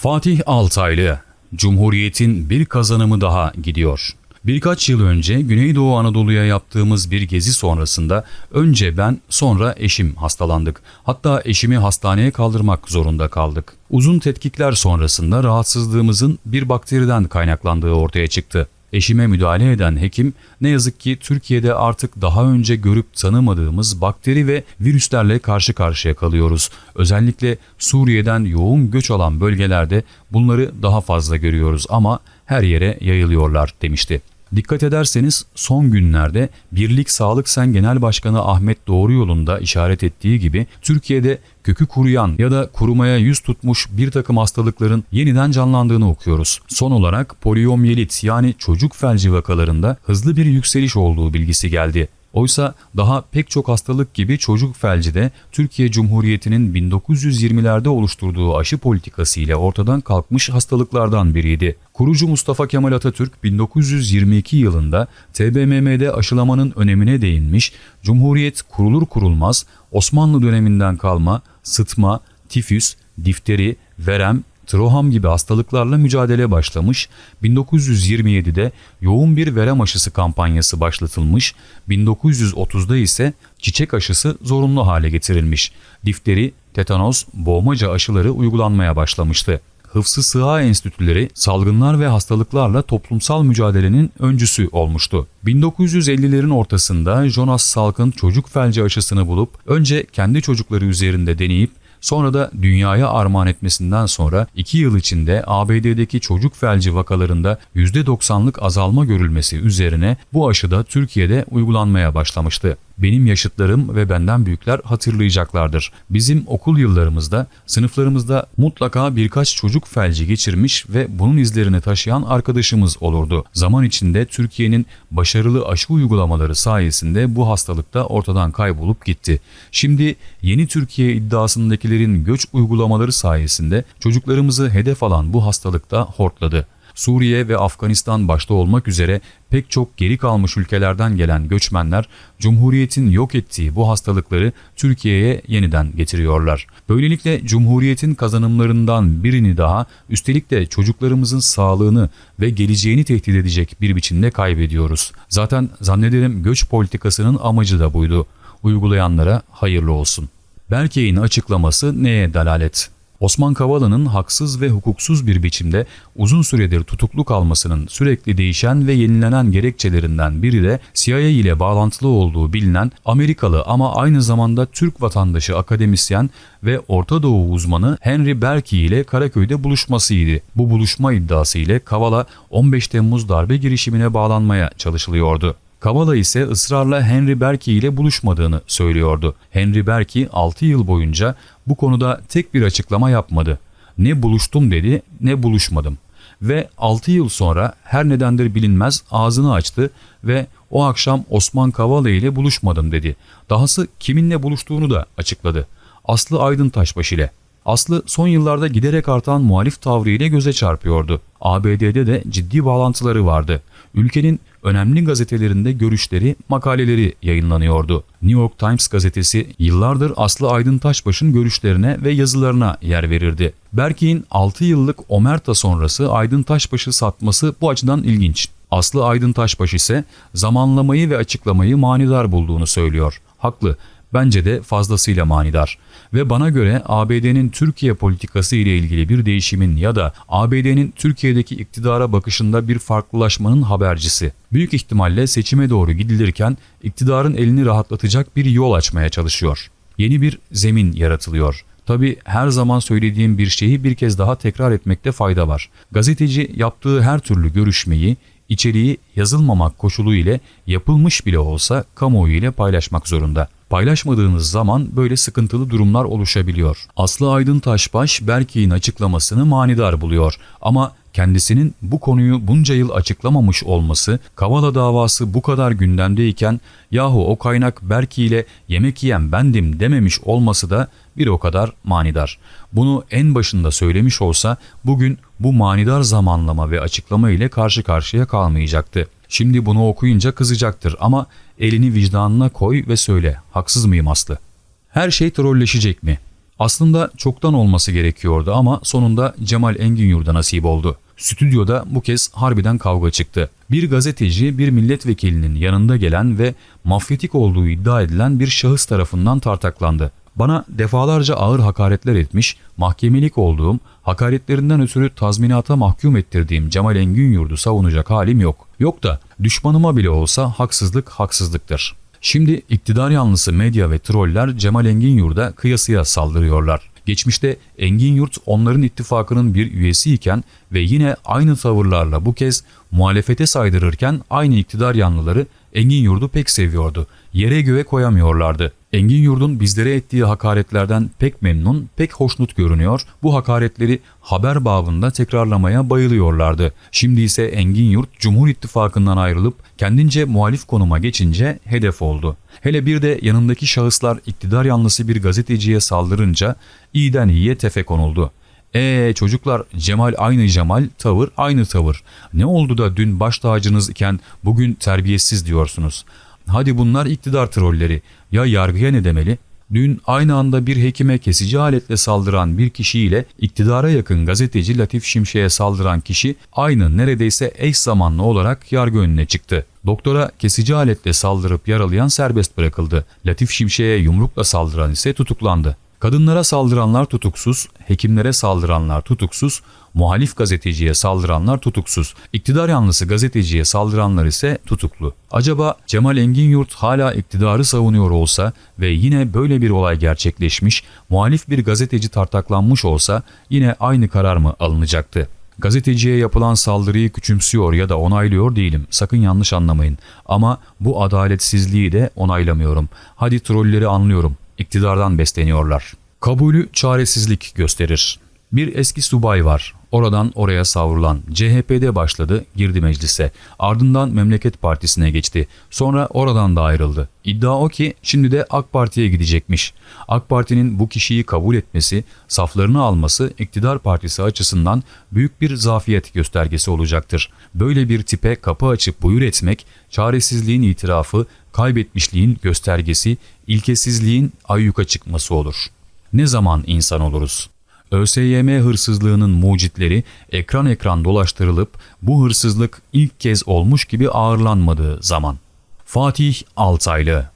Fatih Altaylı, Cumhuriyet'in bir kazanımı daha gidiyor. Birkaç yıl önce Güneydoğu Anadolu'ya yaptığımız bir gezi sonrasında önce ben sonra eşim hastalandık. Hatta eşimi hastaneye kaldırmak zorunda kaldık. Uzun tetkikler sonrasında rahatsızlığımızın bir bakteriden kaynaklandığı ortaya çıktı. Eşime müdahale eden hekim ne yazık ki Türkiye'de artık daha önce görüp tanımadığımız bakteri ve virüslerle karşı karşıya kalıyoruz. Özellikle Suriye'den yoğun göç alan bölgelerde bunları daha fazla görüyoruz ama her yere yayılıyorlar demişti. Dikkat ederseniz son günlerde Birlik Sağlık Sen Genel Başkanı Ahmet Doğru yolunda işaret ettiği gibi Türkiye'de kökü kuruyan ya da kurumaya yüz tutmuş bir takım hastalıkların yeniden canlandığını okuyoruz. Son olarak poliyomyelit yani çocuk felci vakalarında hızlı bir yükseliş olduğu bilgisi geldi. Oysa daha pek çok hastalık gibi çocuk felci de Türkiye Cumhuriyeti'nin 1920'lerde oluşturduğu aşı politikası ile ortadan kalkmış hastalıklardan biriydi. Kurucu Mustafa Kemal Atatürk 1922 yılında TBMM'de aşılamanın önemine değinmiş, Cumhuriyet kurulur kurulmaz Osmanlı döneminden kalma sıtma, tifüs, difteri, verem, troham gibi hastalıklarla mücadele başlamış, 1927'de yoğun bir verem aşısı kampanyası başlatılmış, 1930'da ise çiçek aşısı zorunlu hale getirilmiş. Difteri, tetanos, boğmaca aşıları uygulanmaya başlamıştı. Hıfzı Sıha Enstitüleri salgınlar ve hastalıklarla toplumsal mücadelenin öncüsü olmuştu. 1950'lerin ortasında Jonas Salk'ın çocuk felci aşısını bulup önce kendi çocukları üzerinde deneyip Sonra da dünyaya armağan etmesinden sonra 2 yıl içinde ABD'deki çocuk felci vakalarında %90'lık azalma görülmesi üzerine bu aşı da Türkiye'de uygulanmaya başlamıştı. Benim yaşıtlarım ve benden büyükler hatırlayacaklardır. Bizim okul yıllarımızda sınıflarımızda mutlaka birkaç çocuk felci geçirmiş ve bunun izlerini taşıyan arkadaşımız olurdu. Zaman içinde Türkiye'nin başarılı aşı uygulamaları sayesinde bu hastalık da ortadan kaybolup gitti. Şimdi yeni Türkiye iddiasındakilerin göç uygulamaları sayesinde çocuklarımızı hedef alan bu hastalık da hortladı. Suriye ve Afganistan başta olmak üzere pek çok geri kalmış ülkelerden gelen göçmenler Cumhuriyet'in yok ettiği bu hastalıkları Türkiye'ye yeniden getiriyorlar. Böylelikle Cumhuriyet'in kazanımlarından birini daha üstelik de çocuklarımızın sağlığını ve geleceğini tehdit edecek bir biçimde kaybediyoruz. Zaten zannederim göç politikasının amacı da buydu. Uygulayanlara hayırlı olsun. Berkey'in açıklaması neye dalalet? Osman Kavala'nın haksız ve hukuksuz bir biçimde uzun süredir tutuklu kalmasının sürekli değişen ve yenilenen gerekçelerinden biri de CIA ile bağlantılı olduğu bilinen Amerikalı ama aynı zamanda Türk vatandaşı akademisyen ve Orta Doğu uzmanı Henry Berkey ile Karaköy'de buluşmasıydı. Bu buluşma iddiası ile Kavala 15 Temmuz darbe girişimine bağlanmaya çalışılıyordu. Kavala ise ısrarla Henry Berkey ile buluşmadığını söylüyordu. Henry Berkey 6 yıl boyunca bu konuda tek bir açıklama yapmadı. Ne buluştum dedi ne buluşmadım. Ve 6 yıl sonra her nedendir bilinmez ağzını açtı ve o akşam Osman Kavala ile buluşmadım dedi. Dahası kiminle buluştuğunu da açıkladı. Aslı Aydın Taşbaş ile. Aslı son yıllarda giderek artan muhalif tavrıyla göze çarpıyordu. ABD'de de ciddi bağlantıları vardı. Ülkenin önemli gazetelerinde görüşleri, makaleleri yayınlanıyordu. New York Times gazetesi yıllardır Aslı Aydın Taşbaş'ın görüşlerine ve yazılarına yer verirdi. Berkey'in 6 yıllık Omerta sonrası Aydın Taşbaş'ı satması bu açıdan ilginç. Aslı Aydın Taşbaş ise zamanlamayı ve açıklamayı manidar bulduğunu söylüyor. Haklı. Bence de fazlasıyla manidar. Ve bana göre ABD'nin Türkiye politikası ile ilgili bir değişimin ya da ABD'nin Türkiye'deki iktidara bakışında bir farklılaşmanın habercisi. Büyük ihtimalle seçime doğru gidilirken iktidarın elini rahatlatacak bir yol açmaya çalışıyor. Yeni bir zemin yaratılıyor. Tabi her zaman söylediğim bir şeyi bir kez daha tekrar etmekte fayda var. Gazeteci yaptığı her türlü görüşmeyi, içeriği yazılmamak koşulu ile yapılmış bile olsa kamuoyu ile paylaşmak zorunda. Paylaşmadığınız zaman böyle sıkıntılı durumlar oluşabiliyor. Aslı Aydın Taşbaş Berkey'in açıklamasını manidar buluyor ama kendisinin bu konuyu bunca yıl açıklamamış olması, Kavala davası bu kadar gündemdeyken yahu o kaynak Berki ile yemek yiyen bendim dememiş olması da bir o kadar manidar. Bunu en başında söylemiş olsa bugün bu manidar zamanlama ve açıklama ile karşı karşıya kalmayacaktı. Şimdi bunu okuyunca kızacaktır ama elini vicdanına koy ve söyle. Haksız mıyım Aslı? Her şey trolleşecek mi? Aslında çoktan olması gerekiyordu ama sonunda Cemal Engin Yurda nasip oldu. Stüdyoda bu kez harbiden kavga çıktı. Bir gazeteci bir milletvekilinin yanında gelen ve mafyatik olduğu iddia edilen bir şahıs tarafından tartaklandı. Bana defalarca ağır hakaretler etmiş, mahkemelik olduğum, hakaretlerinden ötürü tazminata mahkum ettirdiğim Cemal Engin Yurdu savunacak halim yok. Yok da düşmanıma bile olsa haksızlık haksızlıktır. Şimdi iktidar yanlısı medya ve troller Cemal Engin Yurt'a kıyasıya saldırıyorlar. Geçmişte Engin Yurt onların ittifakının bir üyesiyken ve yine aynı tavırlarla bu kez muhalefete saydırırken aynı iktidar yanlıları Engin Yurt'u pek seviyordu. Yere göğe koyamıyorlardı. Engin Yurt'un bizlere ettiği hakaretlerden pek memnun, pek hoşnut görünüyor. Bu hakaretleri haber babında tekrarlamaya bayılıyorlardı. Şimdi ise Engin Yurt Cumhur İttifakı'ndan ayrılıp kendince muhalif konuma geçince hedef oldu. Hele bir de yanındaki şahıslar iktidar yanlısı bir gazeteciye saldırınca iyiden iyiye tefe konuldu. Ee çocuklar Cemal aynı Cemal, tavır aynı tavır. Ne oldu da dün baş tacınız iken bugün terbiyesiz diyorsunuz? Hadi bunlar iktidar trolleri. Ya yargıya ne demeli? Dün aynı anda bir hekime kesici aletle saldıran bir kişiyle iktidara yakın gazeteci Latif Şimşek'e saldıran kişi aynı neredeyse eş zamanlı olarak yargı önüne çıktı. Doktora kesici aletle saldırıp yaralayan serbest bırakıldı. Latif Şimşek'e yumrukla saldıran ise tutuklandı. Kadınlara saldıranlar tutuksuz, hekimlere saldıranlar tutuksuz, muhalif gazeteciye saldıranlar tutuksuz, iktidar yanlısı gazeteciye saldıranlar ise tutuklu. Acaba Cemal Engin Yurt hala iktidarı savunuyor olsa ve yine böyle bir olay gerçekleşmiş, muhalif bir gazeteci tartaklanmış olsa yine aynı karar mı alınacaktı? Gazeteciye yapılan saldırıyı küçümsüyor ya da onaylıyor değilim. Sakın yanlış anlamayın. Ama bu adaletsizliği de onaylamıyorum. Hadi trolleri anlıyorum iktidardan besleniyorlar. Kabulü çaresizlik gösterir. Bir eski subay var. Oradan oraya savrulan. CHP'de başladı, girdi meclise. Ardından Memleket Partisi'ne geçti. Sonra oradan da ayrıldı. İddia o ki şimdi de AK Parti'ye gidecekmiş. AK Parti'nin bu kişiyi kabul etmesi, saflarını alması iktidar partisi açısından büyük bir zafiyet göstergesi olacaktır. Böyle bir tipe kapı açıp buyur etmek, çaresizliğin itirafı, kaybetmişliğin göstergesi, ilkesizliğin ayyuka çıkması olur. Ne zaman insan oluruz? ÖSYM hırsızlığının mucitleri ekran ekran dolaştırılıp bu hırsızlık ilk kez olmuş gibi ağırlanmadığı zaman. Fatih Altaylı